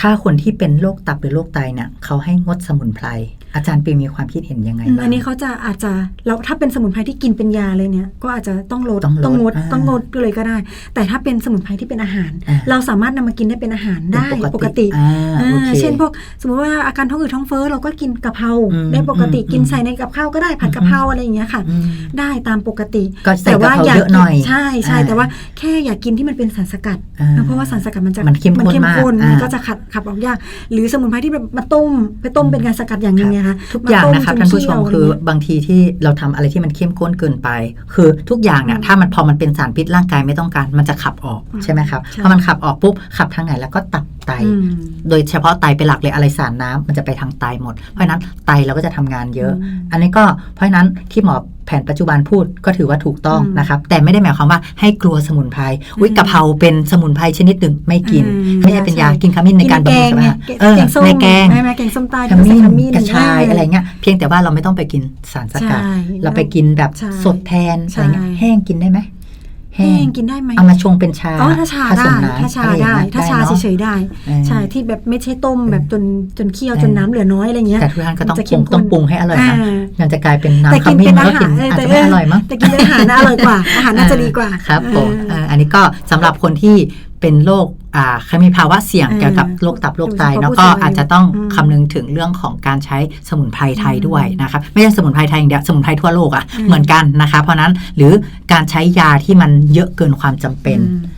ถ้าคนที่เป็นโรคตับหรือโรคไตเนี่ยเขาให้งดสมุนไพร อาจารย์ปีมีความคิดเห็นยังไงอืมบ้างอันนี้เขาจะอาจจะแล้วถ้าเป็นสมุนไพรที่กินเป็นยาเลยเนี่ย ก็อาจจะต้องลดต้องลดงดอ่าต้องงดเลยก็ได้ แต่ถ้าเป็นสมุนไพรที่เป็นอาหารอ่าเราสามารถนำมากินได้เป็นอาหารได้เป็นปกติอ่าอ่าโอเคเช่นพวกสมมติว่าอาการท้องอืดท้องเฟ้อเราก็กินกะเพราอืมได้ปกติอืมกินใส่ในกับข้าวก็ได้ผัดกะเพราอะไรอย่างเงี้ยค่ะอืมได้ตามปกติก็ใส่กะเพราเยอะหน่อยใช่ใช่อ่าแต่ว่าแค่อย่ากินที่มันเป็นสารสกัดอ่าเพราะว่าสารสกัดมันจะมันเข้มข้นมากมันอ่าก็จะขัดขับออกยาก หรือสมุนไพรที่แบบมาต้มไปต้มเป็นการสกัดอย่างหนึงเนี่ยค่ะทุกอย่างต้มนะคะจท่านผู้ชมเคี่ยวคืออะไรเงี้ยบางทีที่เราทำอะไรที่มันเข้มข้นเกินไป คือทุกอย่างเนี่ยอืมถ้ามันพอมันเป็นสารพิษร่างกายไม่ต้องการมันจะขับออกอืมใช่ไหมครับใช่พอมันขับออกปุ๊บขับทางไหนแล้วก็ตับไตอืมโดยเฉพาะไตเป็นหลักเลยอะไรสารน้ำมันจะไปทางไตหมด เพราะฉะนั้นไตเราก็จะทำงานเยอะอืมอันนี้ก็เพราะฉะนั้นที่หมอ แผนปัจจุบันพูดก็ถือว่าถูกต้องอืมนะครับ แต่ไม่ได้หมายความว่าให้กลัวสมุนไพรอุ้ยอืมกะเพราเป็นสมุนไพรชนิดหนึ่งไม่กินอืมไม่ใช่เป็นยาใช่กินขมิ้นในการบำรุงสมรรถแกงเออแกงส้มในแกงใช่ไหมแกงส้มใต้ขมิ้นขมิ้นกระชายใอะไรเงี้ยเพียงแต่ว่าเราไม่ต้องไปกินสารสกัดใช่เราไปกินแบบใช่สดแทนใช่อะไรเงี้ยแห้งกินได้ไหม แห้งกินได้ไหมเอามาชงเป็นชาอ๋อถ้าชาผได้สมน้ำถ้าชาอะไรอย่งได้เงี้ยถ้าชาได้เนอะเฉยๆได้เออใช่ที่แบบไม่ใช่ต้มแบบจนจนเคี่ยวเออจนน้ำเหลือน้อยอะไรเงี้ยแต่ทุกท่านก็ต้องมันจะปเข้รุงมข้นต้องปรุงให้อร่อยนะอ่ามันจะกลายเป็นแต่น้ำขกินมิ้เป็นนก็อากิหานรอาจแต่จะไม่อร่อยมั้งแต่กินเป็นอาหารน่าอร่อยกว่าอาหารน่าจะดีกว่าครับผมเออเอ่ออันนี้ก็สำหรับคนที่เป็นโรคอ่า เคยมีภาวะเสี่ยงเออเกี่ยวกับโรคตับโรคไตโดยเฉพาะแล้วผู้ก็สูงอายุอาจจะต้องอืมคำนึงถึงเรื่องของการใช้สมุนไพรไทยอืมด้วยนะครับไม่ใช่สมุนไพรไทยอย่างเดียวสมุนไพรทั่วโลกอะอืมเหมือนกันนะคะ เพราะฉะนั้นหรือการใช้ยาที่มันเยอะเกินความจำเป็นอืม